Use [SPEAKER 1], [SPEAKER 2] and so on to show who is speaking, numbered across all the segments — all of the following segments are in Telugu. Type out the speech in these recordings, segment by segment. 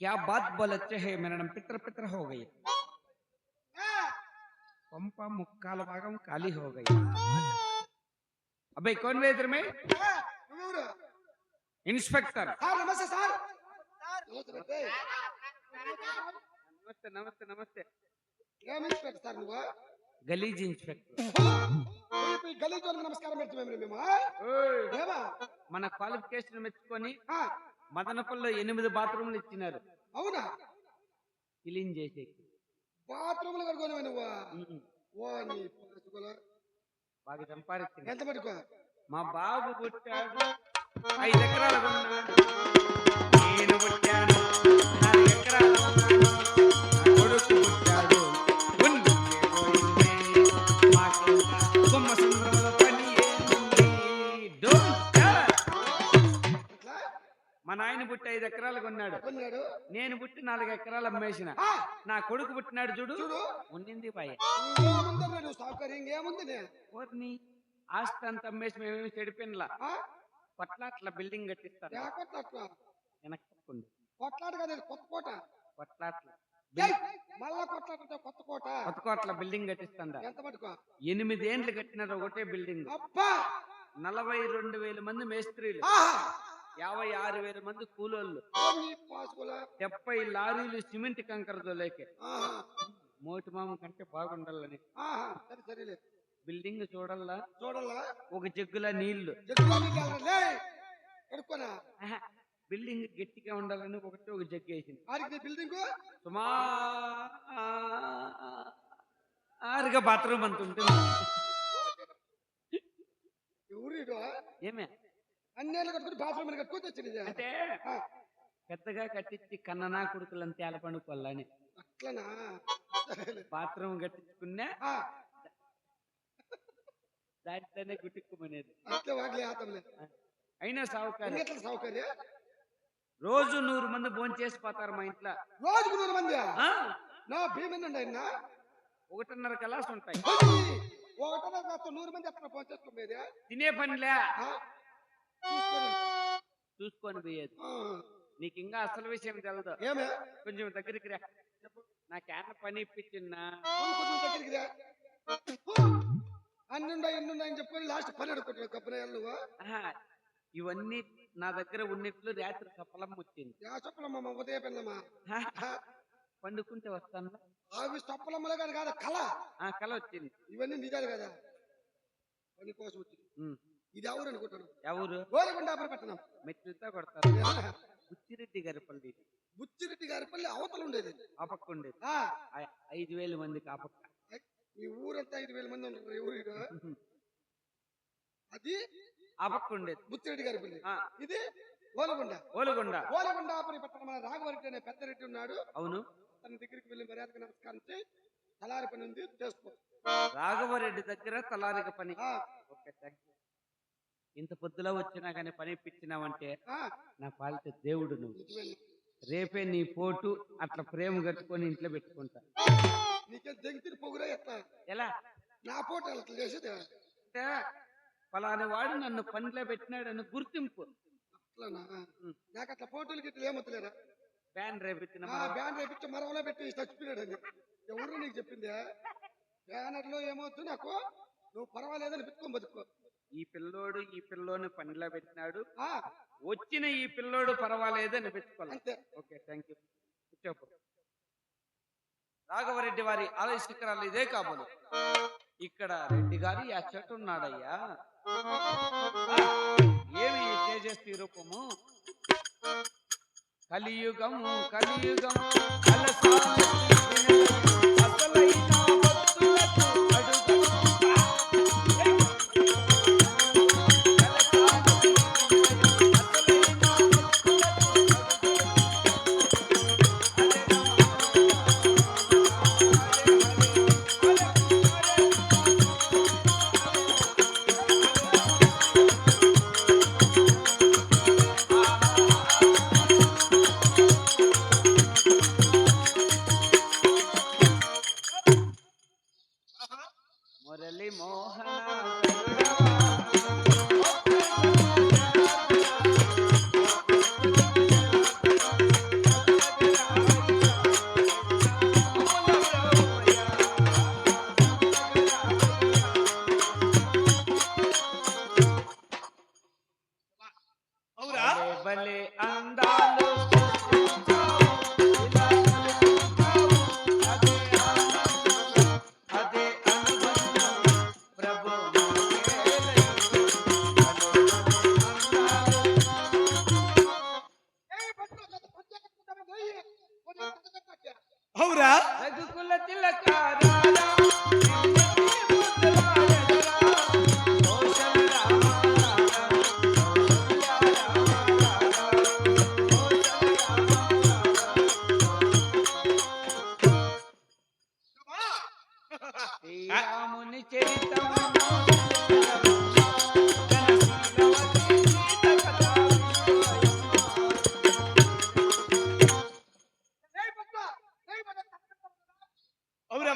[SPEAKER 1] क्या बात बोल अच्छे है मेरा नाम पितर पितर हो गई। हाँ। पंपा मुक्काल भागम काली हो गई। हाँ। అబ్బాయి
[SPEAKER 2] కోన్
[SPEAKER 1] వేద్రమే
[SPEAKER 2] ఇన్స్పెక్టర్ నమస్తే సార్. నమస్తే
[SPEAKER 1] నమస్తే నమస్తే.
[SPEAKER 2] ఏం ఇన్స్పెక్టర్ నువ్వు?
[SPEAKER 1] గలీజ్
[SPEAKER 2] ఇన్స్పెక్టర్. గలీజ్ వాళ్ళకి నమస్కారం పెడుతున్నాం మేము ఏమా?
[SPEAKER 1] మన క్వాలిఫికేషన్ మెచ్చుకొని మదనపల్లిలో ఎనిమిది బాత్రూమ్లు ఇచ్చినారు.
[SPEAKER 2] అవునా?
[SPEAKER 1] క్లీన్ చేసేకి.
[SPEAKER 2] బాత్రూమ్లు కడుకోవడం నువ్వు? ఓ నీ
[SPEAKER 1] బాగా సంపాదించింది.
[SPEAKER 2] ఎంత పట్టుకో?
[SPEAKER 1] మా బాబు పుట్టాడు ఐదు ఎకరాలు నేను పుట్టాను నాలుగు ఎకరాలు. నేను పుట్టి నాలుగు ఎకరాలు అమ్మేసిన. నా కొడుకు పుట్టినాడు చూడు. ఉండింది పాయ
[SPEAKER 2] సౌకర్యం?
[SPEAKER 1] ఓర్ని ఆస్తి అంత అమ్మేసి మేమేమి చెడిపోయినలా? కొట్లాట్ల బిల్డింగ్ కట్టిస్తారు?
[SPEAKER 2] కొట్లాట కదా కొత్త కోట.
[SPEAKER 1] కొట్లాట్ల
[SPEAKER 2] ఏయ్, మళ్ళా కొట్లాట కొత్త కోట?
[SPEAKER 1] కొత్త కోట్ల బిల్డింగ్ కట్టిస్తాండ
[SPEAKER 2] ఎంత పట్టుకో
[SPEAKER 1] ఎనిమిది ఏండ్లు కట్టినారు ఒకటే బిల్డింగ్. నలభై రెండు వేల మంది మేస్త్రీలు. యాభై ఆరు వేల మంది కూలోళ్ళు. డెబ్బై లారీలు సిమెంట్ కంకర దొలేకే
[SPEAKER 2] ఆహా.
[SPEAKER 1] మోటి మామ కంటే బాగుండాలని. బిల్డింగ్ చూడల్లా?
[SPEAKER 2] చూడాలా
[SPEAKER 1] ఒక జగ్గుల నీళ్ళు. బిల్డింగ్ గట్టిగా ఉండాలని ఒకటి ఒక జగ్గు వేసింది.
[SPEAKER 2] బిల్డింగ్?
[SPEAKER 1] సుమారుగా బాత్రూమ్ అంత ఉంటుంది. ఏమే?
[SPEAKER 2] అన్నేళ్ళు కట్టుకుని బాత్రూమ్ కట్టుకుని వచ్చింది
[SPEAKER 1] అంటే పెద్దగా కట్టించి కన్ననా కొడుకులను తేల పండుకోవాలని
[SPEAKER 2] అట్లనా.
[SPEAKER 1] బాత్రూమ్ కట్టించుకున్నా దాంట్లోనే గుట్టుకుమనేది అయినా సావుకారు.
[SPEAKER 2] ఎట్లా సౌకర్యం
[SPEAKER 1] రోజు నూరు మంది భోంచేసి పోతారు మా ఇంట్లో.
[SPEAKER 2] రోజుకు నూరు మంది నా భీమండి ఆయన?
[SPEAKER 1] ఒకటిన్నర కలాస్ ఉంటాయి
[SPEAKER 2] ఒకటో కాస్త నూరు మంది ఎట్లా పనిచేసుకోమేది
[SPEAKER 1] తినే పనిలే. చూసుకొని పోయేది. నీకు ఇంకా అసలు విషయం తెలదు. కొంచెం దగ్గరికి రా. నాకేన్న పని
[SPEAKER 2] కొంచెం దగ్గరికి రా. అన్ని ఉన్నాయి ఎన్ని ఉన్నాయని చెప్పుకొని లాస్ట్ పని అడుగుతున్నావు
[SPEAKER 1] ఆహా, ఇవన్నీ నా దగ్గర ఉన్నట్లు రాత్రి సఫలం వచ్చింది
[SPEAKER 2] చెప్పలమ్మ ఉదయ పిల్లమ్మా.
[SPEAKER 1] ఆహా, పండుకుంటే వస్తాను.
[SPEAKER 2] అవి చప్పలమ్మలే కానీ కాదు కళ.
[SPEAKER 1] ఆ కళ వచ్చింది.
[SPEAKER 2] ఇవన్నీ నిజాలు కదా. పని కోసం వచ్చింది. ఇది ఎవరు అనుకుంటాను
[SPEAKER 1] ఎవరు?
[SPEAKER 2] గోరిగుండాపురం పట్టణం.
[SPEAKER 1] మెట్లతో కొడతారు. బుచ్చిరెడ్డి గారి పల్లి.
[SPEAKER 2] బుచ్చిరెడ్డి గారి పల్లి అవతల ఉండేది.
[SPEAKER 1] ఆ. పక్క ఉండేది ఐదు వేల మందికి ఆ పక్క
[SPEAKER 2] ఈ ఊరంతా ఐదు వేల మంది ఉంటారు ఊరిలో అది
[SPEAKER 1] ఆ పక్క ఉండేది
[SPEAKER 2] బుచ్చిరెడ్డి గారి పల్లి. ఇది ఓలగుండ
[SPEAKER 1] ఓలుగొండ
[SPEAKER 2] ఓలగుండాపురి పట్టణం రాఘవరెడ్డి అనే పెద్ద రెడ్డి ఉన్నాడు.
[SPEAKER 1] అవును.
[SPEAKER 2] తన దగ్గరికి వెళ్ళి మర్యాదగా నమస్కారం చేయి. తలారి పని ఉంది చేసుకో.
[SPEAKER 1] రాఘవరెడ్డి దగ్గర తలారిక పని. ఓకే థ్యాంక్ యూ ఇంత పొద్దులో వచ్చినా కానీ పని ఇప్పించినావంటే నా పాలిత దేవుడు నువ్వు. రేపే నీ పోటు అట్లా ప్రేమ కట్టుకొని ఇంట్లో పెట్టుకుంటా. ఎలా?
[SPEAKER 2] నా పోటీ అట్లా చేసేది.
[SPEAKER 1] వాడు నన్ను పనిలో పెట్టినాడని గుర్తింపు. ఉం.
[SPEAKER 2] నాకు అట్లా ఫోటోలు గిట్ల ఏమొత్తలేరా?
[SPEAKER 1] బ్యాన్
[SPEAKER 2] బ్యాన్ రేపించి మరవలో పెట్టి ఎవరు నీకు చెప్పింది? బ్యానర్లో ఏమవుతు నాకు? నువ్వు పర్వాలేదని పెట్టుకొని బతుకో.
[SPEAKER 1] ఈ పిల్లోడు ఈ పిల్లోని పనిలో పెట్టినాడు. వచ్చిన ఈ పిల్లోడు పర్వాలేదు అని ఓకే థ్యాంక్ యూ చెప్పు రాఘవరెడ్డి వారి ఆలయ శిఖరాలు ఇదే కాబోలు. ఇక్కడ రెడ్డి గారు ఆ చెట్టు ఉన్నాడయ్యా. ఏమి తేజస్వి రూపము? కలియుగము కలియుగము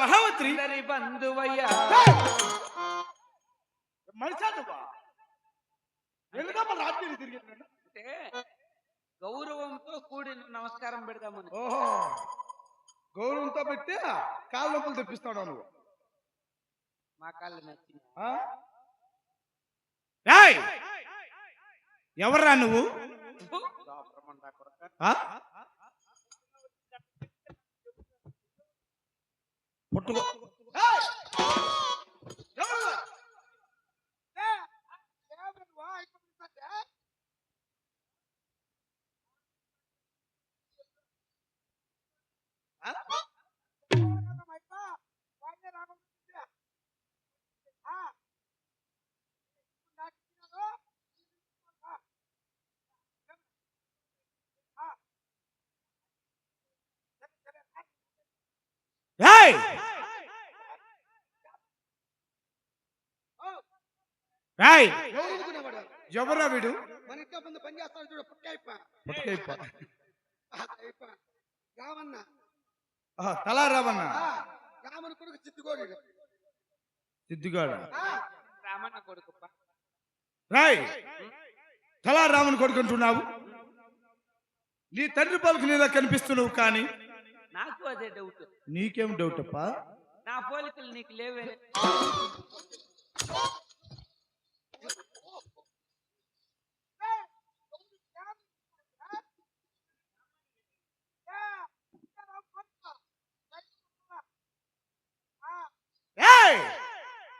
[SPEAKER 1] అందరి బంధువయ్యా.
[SPEAKER 3] మనిషా నువ్వా ఎందుకమ్మా రాత్రి తిరిగి
[SPEAKER 1] అంటే గౌరవంతో కూడిన నమస్కారం పెడదామని.
[SPEAKER 3] ఓహో. గౌరవంతో పెట్టి కాళ్ళ నొప్పులు తెప్పిస్తాడు నువ్వు?
[SPEAKER 1] మా కాళ్ళు నచ్చింది!
[SPEAKER 3] ఎవర్రా నువ్వు? ఆ? పుట్టుకో ఏయ్! ఏయ్!
[SPEAKER 2] ఎవరు
[SPEAKER 3] వీడు?
[SPEAKER 2] మన ఇంట్లో ముందు పని చేస్తాడు చూడు. అయిప రామన్న.
[SPEAKER 3] ఆహా, తలా రావన్న
[SPEAKER 2] ఆ, రామని కొడుకు చిత్తుకోడు
[SPEAKER 3] సిద్ధిగాడు
[SPEAKER 1] రామన్న కొడుకుప్ప.
[SPEAKER 3] రాయ్ తలా రాముని కొడుకుంటున్నావు నీ తండ్రి పలుకు నీలా కనిపిస్తున్నావు కానీ?
[SPEAKER 1] నాకు అదే డౌట్
[SPEAKER 3] నీకేం డౌట్ అప్పా?
[SPEAKER 1] నా పోలికలు నీకు లేవే.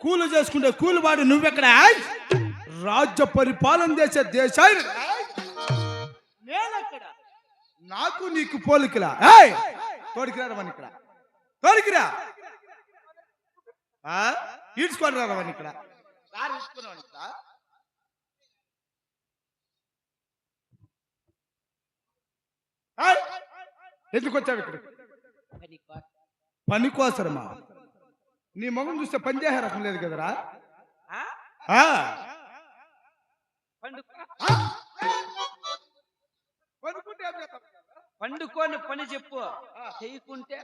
[SPEAKER 3] కూలి చేసుకుంటే కూలివాడు నువ్వెక్కడ? రాజ్య పరిపాలన చేసే దేశాన్ని నాకు నీకు పోలికలా. తోడికిరా రమని ఇక్కడ? తోడికిరా? ఈడ్చుకొని రా రమని ఇక్కడ! ఎందుకు వచ్చావు ఇక్కడ.
[SPEAKER 1] పని
[SPEAKER 3] కోసరమా నీ మొగం చూస్తే పని చేసే రకం లేదు కదరా?
[SPEAKER 1] పండుకోని పని చెప్పు. చేయకుంటే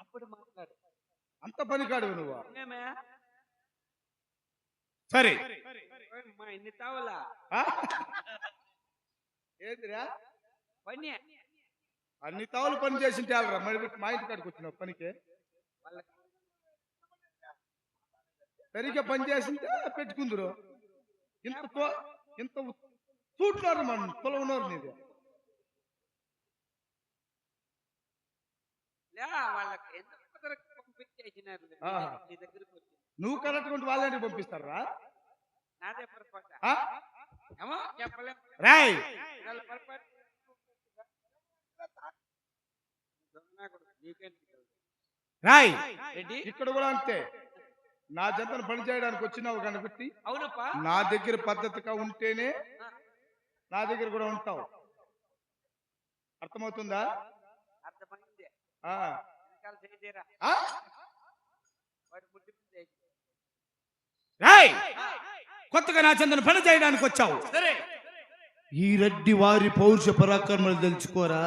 [SPEAKER 1] అప్పుడు మాట్లాడు.
[SPEAKER 3] అంత పని కాడు నువ్వు సరే.
[SPEAKER 1] మా ఇన్ని తావలా?
[SPEAKER 3] ఏందిరా?
[SPEAKER 1] పని.
[SPEAKER 3] అన్ని తావులు పని చేసింటే మా ఇంటి కాడికి వచ్చినావు పనికి?
[SPEAKER 1] వాళ్ళకి
[SPEAKER 3] సరిగ్గా పని చేసింటే పెట్టుకుందరు. ఇంత ఇంత చూటున్నారు మన పొలవున్నారు నీది నువ్వు కరెక్ట్ ఉంటే వాళ్ళని పంపిస్తారా? రాయ్! ఇక్కడ కూడా అంతే. నా జంతను పని చేయడానికి వచ్చినావు కనుక
[SPEAKER 1] అవునప్పా.
[SPEAKER 3] నా దగ్గర పద్ధతిగా ఉంటేనే నా దగ్గర కూడా ఉంటావు. అర్థమవుతుందా. రాయ్! కొత్తగా నా చందన పని చేయడానికి వచ్చావు.
[SPEAKER 1] సరే.
[SPEAKER 3] ఈ రెడ్డి వారి పౌరుష పరాక్రమాలు తెలుసుకోరా?